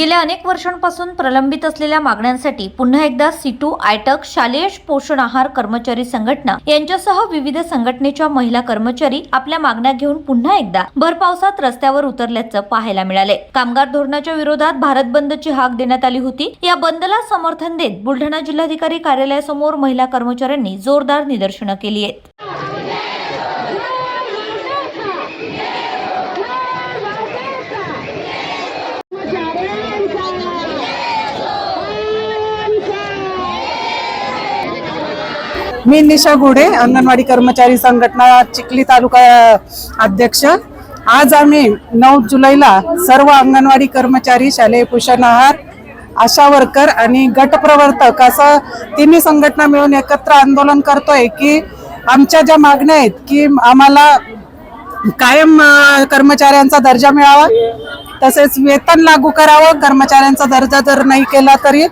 गेल्या अनेक वर्षांपासून प्रलंबित असलेल्या मागण्यांसाठी पुन्हा एकदा सिटू आयटक शालेय पोषण आहार कर्मचारी संघटना यांच्यासह विविध संघटनेच्या महिला कर्मचारी आपल्या मागण्या घेऊन पुन्हा एकदा भर पावसात रस्त्यावर उतरल्याचं पाहायला मिळाले कामगार धोरणाच्या विरोधात भारत बंदची हाक देण्यात आली होती. या बंदला समर्थन देत बुलढाणा जिल्हाधिकारी कार्यालयासमोर महिला कर्मचाऱ्यांनी जोरदार निदर्शनं केली आहेत. मी निशा घोडे अंगणवाडी कर्मचारी संघटना चिखली तालुका अध्यक्ष. आज आम्ही नऊ जुलैला सर्व अंगणवाडी कर्मचारी शालेय पोषण आहार आशा वर्कर आणि गटप्रवर्तक असं तिन्ही संघटना मिळून एकत्र आंदोलन करतोय की आमच्या ज्या मागण्या आहेत की आम्हाला कायम कर्मचाऱ्यांचा दर्जा मिळावा तसेच वेतन लागू करावं कर्मचाऱ्यांचा दर्जा जर नाही केला तरी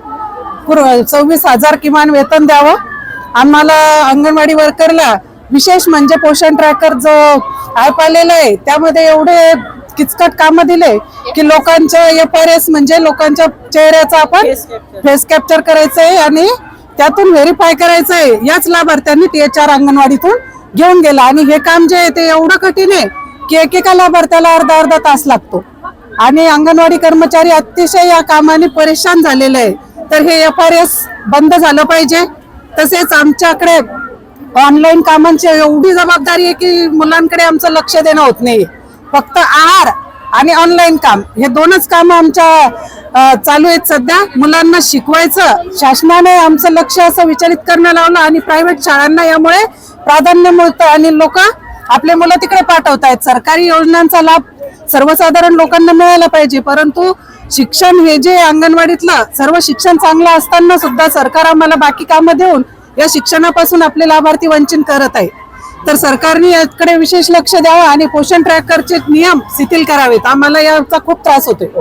पूर्व सव्वीस हजार किमान वेतन द्यावं. आम्हाला अंगणवाडी वर्करला विशेष म्हणजे पोषण ट्रॅकर जो ऍप आलेला आहे त्यामध्ये एवढे किचकट कामं दिले की लोकांच्या एफ आर एस म्हणजे लोकांच्या चेहऱ्याचा आपण फेस कॅप्चर करायचं आहे आणि त्यातून व्हेरीफाय करायचं आहे याच लाभार्थ्यांनी टी एच आर अंगणवाडीतून घेऊन गेला. आणि हे काम जे आहे ते एवढं कठीण आहे की एकेका लाभार्थ्याला अर्धा अर्धा तास लागतो. आणि अंगणवाडी कर्मचारी अतिशय या कामाने परेशान झालेले आहे. तर हे एफ आर एस बंद झालं पाहिजे. तसेच आमच्याकडे ऑनलाईन कामांची एवढी जबाबदारी आहे की मुलांकडे आमचं लक्ष देणं होत नाही फक्त आहार आणि ऑनलाईन काम हे दोनच कामं आमच्या चालू आहेत सध्या. मुलांना शिकवायचं शासनाने आमचं लक्ष असं विचलित करणं लावलं आणि प्रायव्हेट शाळांना यामुळे प्राधान्य मिळतं आणि लोक आपले मुलं तिकडे पाठवतायत. सरकारी योजनांचा लाभ सर्वसाधारण लोकांना मिळायला पाहिजे. परंतु शिक्षण हे जे अंगणवाडीतलं सर्व शिक्षण चांगलं असताना सुद्धा सरकार आम्हाला बाकी कामं देऊन या शिक्षणापासून आपले लाभार्थी वंचित करत आहे तर सरकारने याकडे विशेष लक्ष द्यावं आणि पोषण ट्रॅकरचे नियम शिथिल करावेत. आम्हाला याचा खूप त्रास होतोय.